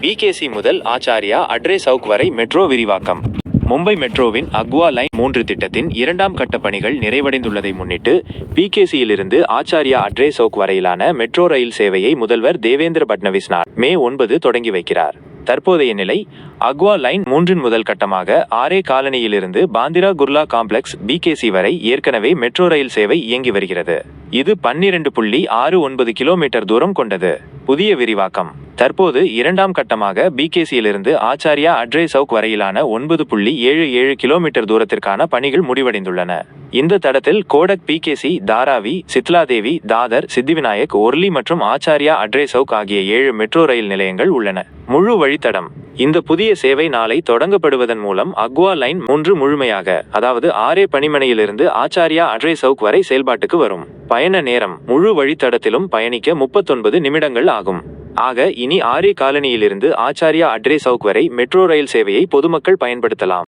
BKC முதல் ஆச்சாரியா அட்ரே சவுக் வரை metro விரிவாக்கம். மும்பை மெட்ரோவின் அக்வா லைன் மூன்று திட்டத்தின் இரண்டாம் கட்ட பணிகள் நிறைவடைந்துள்ளதை முன்னிட்டு பிகேசியிலிருந்து ஆச்சாரியா அட்ரே சவுக் வரையிலான மெட்ரோ ரயில் சேவையை முதல்வர் தேவேந்திர பட்னவிஸ் மே ஒன்பது தொடங்கி வைக்கிறார். தற்போதைய நிலை அக்வா லைன் மூன்றின் முதல் கட்டமாக ஆரே காலனியிலிருந்து பாந்திரா குர்லா காம்ப்ளெக்ஸ் பிகேசி வரை ஏற்கனவே மெட்ரோ ரயில் சேவை இயங்கி வருகிறது. இது பன்னிரண்டு புள்ளி ஆறு ஒன்பது கிலோமீட்டர் தூரம் கொண்டது. புதிய விரிவாக்கம். தற்போது இரண்டாம் கட்டமாக பிகேசியிலிருந்து ஆச்சாரியா அட்ரே சவுக் வரையிலான ஒன்பது புள்ளி ஏழு ஏழு கிலோமீட்டர் தூரத்திற்கான பணிகள் முடிவடைந்துள்ளன. இந்த தடத்தில் கோடக் பிகேசி தாராவி சித்லாதேவி தாதர் சித்திவிநாயக் ஒர்லி மற்றும் ஆச்சாரியா அட்ரே சவுக் ஆகிய ஏழு மெட்ரோ ரயில் நிலையங்கள் உள்ளன. முழு வழித்தடம். இந்த புதிய சேவை நாளை தொடங்கப்படுவதன் மூலம் அக்வா லைன் மூன்று முழுமையாக அதாவது ஆரே பணிமனையிலிருந்து ஆச்சாரியா அட்ரே சவுக் வரை செயல்பாட்டுக்கு வரும். பயண நேரம் முழு வழித்தடத்திலும் பயணிக்க முப்பத்தொன்பது நிமிடங்கள் ஆகும். ஆக இனி ஆரே காலனியிலிருந்து ஆச்சாரியா அட்ரே சவுக் வரை மெட்ரோ ரயில் சேவையை பொதுமக்கள் பயன்படுத்தலாம்.